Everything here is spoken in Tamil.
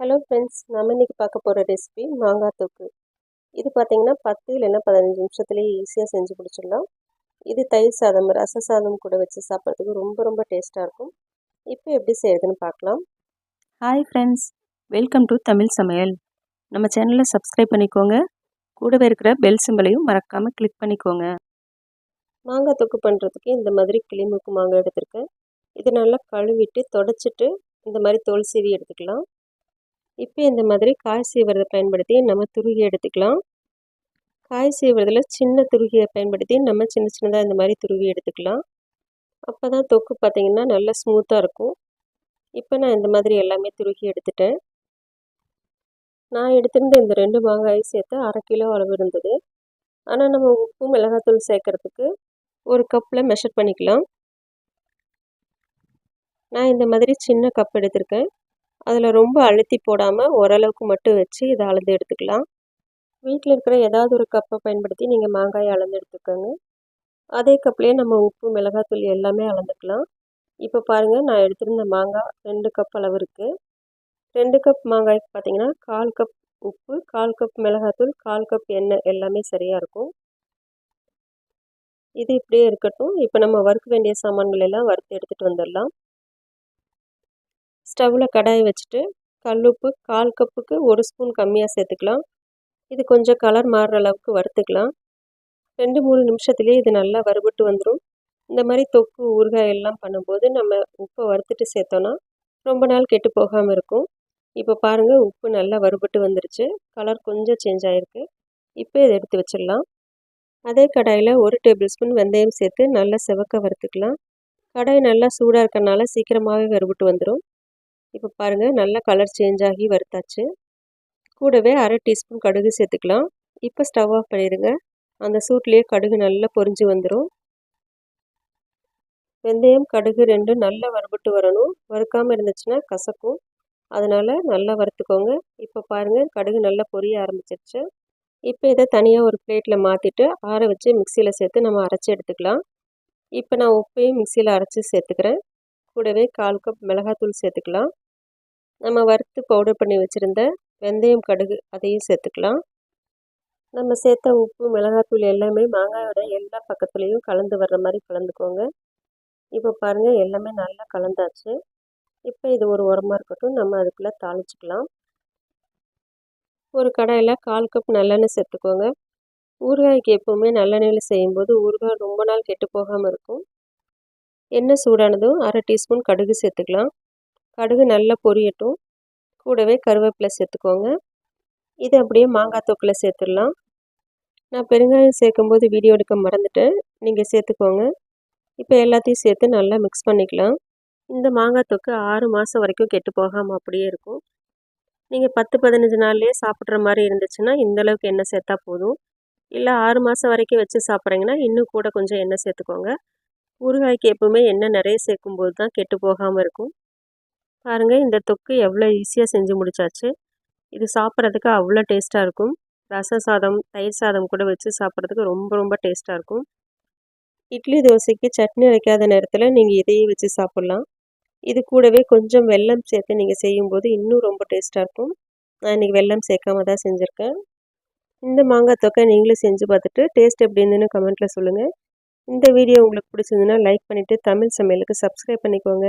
ஹலோ ஃப்ரெண்ட்ஸ் நம்ம இன்றைக்கி பார்க்க போகிற ரெசிபி மாங்காய் தொக்கு. இது பார்த்திங்கன்னா பத்து இல்லைன்னா பதினஞ்சு நிமிஷத்துலேயே ஈஸியாக செஞ்சு பிடிச்சிடலாம் இது தயிர் சாதம் ரச சாதம் கூட வச்சு சாப்பிட்றதுக்கு ரொம்ப ரொம்ப டேஸ்ட்டாக இருக்கும். இப்போ எப்படி செய்யுதுன்னு பார்க்கலாம். Hi friends welcome to Tamil சமையல் நம்ம சேனலை சப்ஸ்கிரைப் பண்ணிக்கோங்க. கூடவே இருக்கிற பெல் சிம்பிளையும் மறக்காமல் கிளிக் பண்ணிக்கோங்க. மாங்காய் தொக்கு பண்ணுறதுக்கு இந்த மாதிரி கிளிமுக்கு மாங்காய் எடுத்திருக்கேன். இது நல்லா கழுவிட்டு தொடச்சிட்டு இந்த மாதிரி தோல் சீவி எடுத்துக்கலாம். இப்போ இந்த மாதிரி காய் சீவுறதை பயன்படுத்தி நம்ம துருகி எடுத்துக்கலாம். காய் சீவுறதில் சின்ன துருகியை பயன்படுத்தி நம்ம சின்ன சின்னதாக இந்த மாதிரி துருவி எடுத்துக்கலாம். அப்போ தான் தொக்கு பார்த்திங்கன்னா நல்லா ஸ்மூத்தாக இருக்கும். இப்போ நான் இந்த மாதிரி எல்லாமே துருகி எடுத்துட்டேன். நான் எடுத்திருந்த இந்த ரெண்டு மாங்காய் சேர்த்து அரை கிலோ அளவு இருந்தது. ஆனால் நம்ம உப்பு மிளகாத்தூள் சேர்க்குறதுக்கு ஒரு கப்பில் மெஷர் பண்ணிக்கலாம். நான் இந்த மாதிரி சின்ன கப் எடுத்திருக்கேன். அதில் ரொம்ப அழுத்தி போடாமல் ஓரளவுக்கு மட்டும் வச்சு இதை அளந்து எடுத்துக்கலாம். வீட்டில் இருக்கிற ஏதாவது ஒரு கப்பை பயன்படுத்தி நீங்கள் மாங்காயை அளந்து எடுத்துக்கோங்க. அதே கப்லேயே நம்ம உப்பு மிளகாத்தூள் எல்லாமே அளந்துக்கலாம். இப்போ பாருங்கள் நான் எடுத்திருந்த மாங்காய் ரெண்டு கப் அளவு இருக்குது ரெண்டு கப் மாங்காய்க்கு பார்த்தீங்கன்னா கால் கப் உப்பு கால் கப் மிளகாத்தூள் கால் கப் எண்ணெய் எல்லாமே சரியாக இருக்கும். இது இப்படியே இருக்கட்டும். இப்போ நம்ம வறுக்க வேண்டிய சாமான்கள் எல்லாம் வறுத்து எடுத்துகிட்டு வந்துடலாம். ஸ்டவ்வில் கடாய் வச்சுட்டு கல்லுப்பு கால் கப்புக்கு ஒரு ஸ்பூன் கம்மியாக சேர்த்துக்கலாம். இது கொஞ்சம் கலர் மாறுற அளவுக்கு வறுத்துக்கலாம். ரெண்டு மூணு நிமிஷத்துலேயே இது நல்லா வறுபட்டு வந்துடும் இந்த மாதிரி தொக்கு ஊறுகாய் எல்லாம் பண்ணும்போது நம்ம உப்பை வறுத்துட்டு சேர்த்தோன்னா ரொம்ப நாள் கெட்டு போகாமல் இருக்கும். இப்போ பாருங்கள் உப்பு நல்லா வறுபட்டு வந்துருச்சு. கலர் கொஞ்சம் சேஞ்ச் ஆகிருக்கு இப்போ இதை எடுத்து வச்சிடலாம். அதே கடாயில் ஒரு டேபிள் ஸ்பூன் வெந்தயம் சேர்த்து நல்லா செவக்க வறுத்துக்கலாம். கடாய் நல்லா சூடாக இருக்கறனால சீக்கிரமாகவே வறுபட்டு வந்துடும் இப்போ பாருங்கள் நல்லா கலர் சேஞ்ச் ஆகி வறுத்தாச்சு. கூடவே அரை டீஸ்பூன் கடுகு சேர்த்துக்கலாம். இப்போ ஸ்டவ் ஆஃப் பண்ணிடுங்க. அந்த சூட்லேயே கடுகு நல்லா பொரிஞ்சு வந்துடும் வெந்தயம் கடுகு ரெண்டும் நல்லா வறுபட்டு வரணும். வறுக்காமல் இருந்துச்சுன்னா கசக்கும். அதனால் நல்லா வறுத்துக்கோங்க. இப்போ பாருங்கள் கடுகு நல்லா பொரிய ஆரம்பிச்சிருச்சு. இப்போ இதை தனியாக ஒரு பிளேட்டில் மாற்றிட்டு ஆற வச்சு மிக்சியில் சேர்த்து நம்ம அரைச்சி எடுத்துக்கலாம். இப்போ நான் உப்பையும் மிக்சியில் அரைச்சி சேர்த்துக்கிறேன். கூடவே கால் கப் மிளகாத்தூள் சேர்த்துக்கலாம். நம்ம வறுத்து பவுடர் பண்ணி வச்சுருந்த வெந்தயம் கடுகு அதையும் சேர்த்துக்கலாம். நம்ம சேர்த்த உப்பு மிளகாத்தூள் எல்லாமே மாங்காயோட எல்லா பக்கத்துலேயும் கலந்து வர்ற மாதிரி கலந்துக்கோங்க. இப்போ பாருங்கள் எல்லாமே நல்லா கலந்தாச்சு. இப்போ இது ஒரு உரமாக இருக்கட்டும் நம்ம அதுக்குள்ளே தாளிச்சிக்கலாம். ஒரு கடாயில் கால் கப் நல்லெண்ணெய் சேர்த்துக்கோங்க. ஊறுகாய்க்கு எப்போவுமே நல்லெண்ணெயில் செய்யும்போது ஊறுகாய் ரொம்ப நாள் கெட்டு போகாமல் இருக்கும். எண்ணெய் சூடானதும் அரை டீஸ்பூன் கடுகு சேர்த்துக்கலாம். கடுகு நல்லா பொரியட்டும். கூடவே கருவேப்பிலை சேர்த்துக்கோங்க. இது அப்படியே மாங்காய் தொக்கில் சேர்த்துடலாம். நான் பெருங்காயம் சேர்க்கும்போது வீடியோ எடுக்க மறந்துட்டேன். நீங்கள் சேர்த்துக்கோங்க. இப்போ எல்லாத்தையும் சேர்த்து நல்லா மிக்ஸ் பண்ணிக்கலாம். இந்த மாங்காய் தொக்கு ஆறு மாதம் வரைக்கும் கெட்டு போகாமல் அப்படியே இருக்கும். நீங்கள் பத்து பதினஞ்சு நாள்லேயே சாப்பிட்ற மாதிரி இருந்துச்சுன்னா இந்தளவுக்கு எண்ணெய் சேர்த்தா போதும். இல்லை ஆறு மாதம் வரைக்கும் வச்சு சாப்பிட்றீங்கன்னா இன்னும் கூட கொஞ்சம் எண்ணெய் சேர்த்துக்கோங்க. ஊறுகாய்க்கு எப்போவுமே எண்ணெய் நிறைய சேர்க்கும்போது தான் கெட்டு போகாமல் இருக்கும். பாருங்கள் இந்த தொக்கு எவ்வளோ ஈஸியாக செஞ்சு முடிச்சாச்சு. இது சாப்பிட்றதுக்கு அவ்வளோ டேஸ்ட்டாக இருக்கும். ரச சாதம் தயிர் சாதம் கூட வச்சு சாப்பிட்றதுக்கு ரொம்ப ரொம்ப டேஸ்ட்டாக இருக்கும். இட்லி தோசைக்கு சட்னி வைக்காத நேரத்தில் நீங்கள் இதையே வச்சு சாப்பிட்லாம். இது கூடவே கொஞ்சம் வெல்லம் சேர்த்து நீங்கள் செய்யும்போது இன்னும் ரொம்ப டேஸ்ட்டாக இருக்கும். நான் இன்றைக்கி வெல்லம் சேர்க்காம தான் செஞ்சுருக்கேன். இந்த மாங்காய் தொக்கை நீங்களும் செஞ்சு பார்த்துட்டு டேஸ்ட் எப்படி இருந்துன்னு கமெண்ட்டில் சொல்லுங்கள் இந்த வீடியோ உங்களுக்கு பிடிச்சிருந்துன்னா லைக் பண்ணிவிட்டு தமிழ் சமையலுக்கு சப்ஸ்கிரைப் பண்ணிக்கோங்க.